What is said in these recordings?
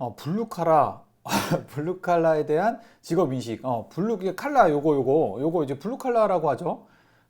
어, 블루 칼라 블루 칼라에 대한 직업 인식. 어, 블루 칼라 요거 요거 요거 이제 블루 칼라라고 하죠.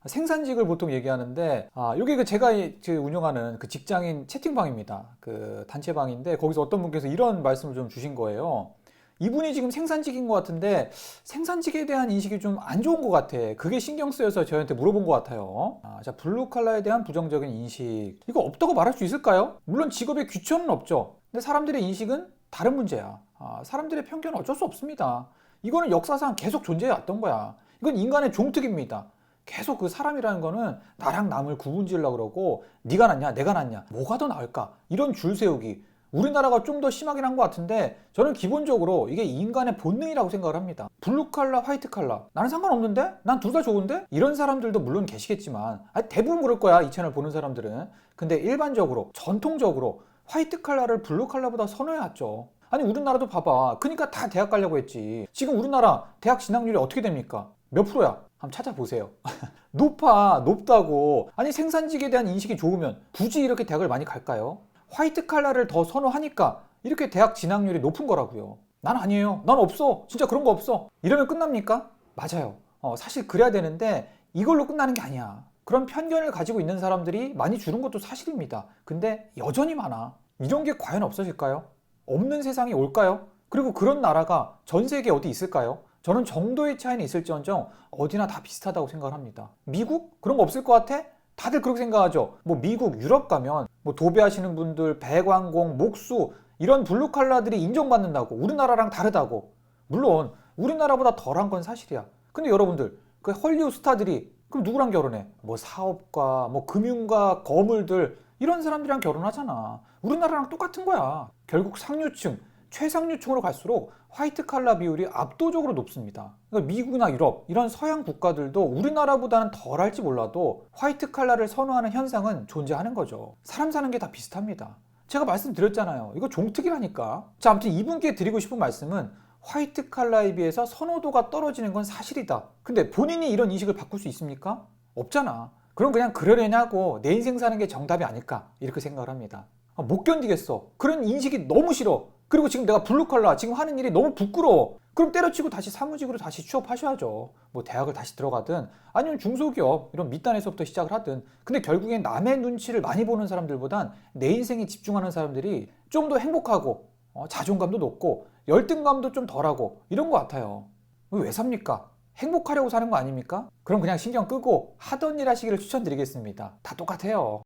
생산직을 보통 얘기하는데 아, 요게 그 제가 운영하는 그 직장인 채팅방입니다. 그 단체방인데 거기서 어떤 분께서 이런 말씀을 좀 주신 거예요. 이분이 지금 생산직인 것 같은데 생산직에 대한 인식이 좀 안 좋은 것 같아. 그게 신경 쓰여서 저희한테 물어본 것 같아요. 아, 자, 블루 칼라에 대한 부정적인 인식. 이거 없다고 말할 수 있을까요? 물론 직업의 귀천은 없죠. 근데 사람들의 인식은 다른 문제야. 아, 사람들의 편견은 어쩔 수 없습니다. 이거는 역사상 계속 존재해 왔던 거야. 이건 인간의 종특입니다. 계속 그 사람이라는 거는 나랑 남을 구분지으려고 그러고 네가 낫냐 내가 낫냐 뭐가 더 나을까 이런 줄 세우기 우리나라가 좀 더 심하긴 한 것 같은데 저는 기본적으로 이게 인간의 본능이라고 생각을 합니다 블루 칼라 화이트 칼라 나는 상관없는데 난 둘 다 좋은데 이런 사람들도 물론 계시겠지만 대부분 그럴 거야 이 채널 보는 사람들은 근데 일반적으로 전통적으로 화이트 칼라를 블루 칼라보다 선호해왔죠 아니 우리나라도 봐봐 그러니까 다 대학 가려고 했지 지금 우리나라 대학 진학률이 어떻게 됩니까 몇 프로야 한번 찾아보세요 높아 높다고 아니 생산직에 대한 인식이 좋으면 굳이 이렇게 대학을 많이 갈까요? 화이트 칼라를 더 선호하니까 이렇게 대학 진학률이 높은 거라고요. 난 아니에요. 난 없어. 진짜 그런 거 없어. 이러면 끝납니까? 맞아요. 어, 사실 그래야 되는데 이걸로 끝나는 게 아니야. 그런 편견을 가지고 있는 사람들이 많이 줄은 것도 사실입니다. 근데 여전히 많아. 이런 게 과연 없어질까요? 없는 세상이 올까요? 그리고 그런 나라가 전 세계에 어디 있을까요? 저는 정도의 차이는 있을지언정 어디나 다 비슷하다고 생각을 합니다. 미국? 그런 거 없을 것 같아? 다들 그렇게 생각하죠. 뭐 미국, 유럽 가면 뭐 도배하시는 분들, 배관공, 목수 이런 블루 칼라들이 인정받는다고 우리나라랑 다르다고. 물론 우리나라보다 덜한 건 사실이야. 근데 여러분들 그 헐리우드 스타들이 그럼 누구랑 결혼해? 뭐 사업가, 뭐 금융가, 거물들 이런 사람들이랑 결혼하잖아. 우리나라랑 똑같은 거야. 결국 상류층, 최상류층으로 갈수록 화이트 칼라 비율이 압도적으로 높습니다. 그러니까 미국이나 유럽 이런 서양 국가들도 우리나라보다는 덜 할지 몰라도 화이트 칼라를 선호하는 현상은 존재하는 거죠. 사람 사는 게 다 비슷합니다. 제가 말씀드렸잖아요. 이거 종특이라니까. 자, 아무튼 이분께 드리고 싶은 말씀은 화이트 칼라에 비해서 선호도가 떨어지는 건 사실이다. 근데 본인이 이런 인식을 바꿀 수 있습니까? 없잖아. 그럼 그냥 그러려냐고 내 인생 사는 게 정답이 아닐까 이렇게 생각을 합니다. 아, 못 견디겠어. 그런 인식이 너무 싫어. 그리고 지금 내가 블루 칼라 지금 하는 일이 너무 부끄러워. 그럼 때려치고 다시 사무직으로 다시 취업하셔야죠. 뭐 대학을 다시 들어가든 아니면 중소기업 이런 밑단에서부터 시작을 하든. 근데 결국엔 남의 눈치를 많이 보는 사람들보단 내 인생에 집중하는 사람들이 좀 더 행복하고 어, 자존감도 높고 열등감도 좀 덜하고 이런 것 같아요. 왜 삽니까? 행복하려고 사는 거 아닙니까? 그럼 그냥 신경 끄고 하던 일 하시기를 추천드리겠습니다. 다 똑같아요.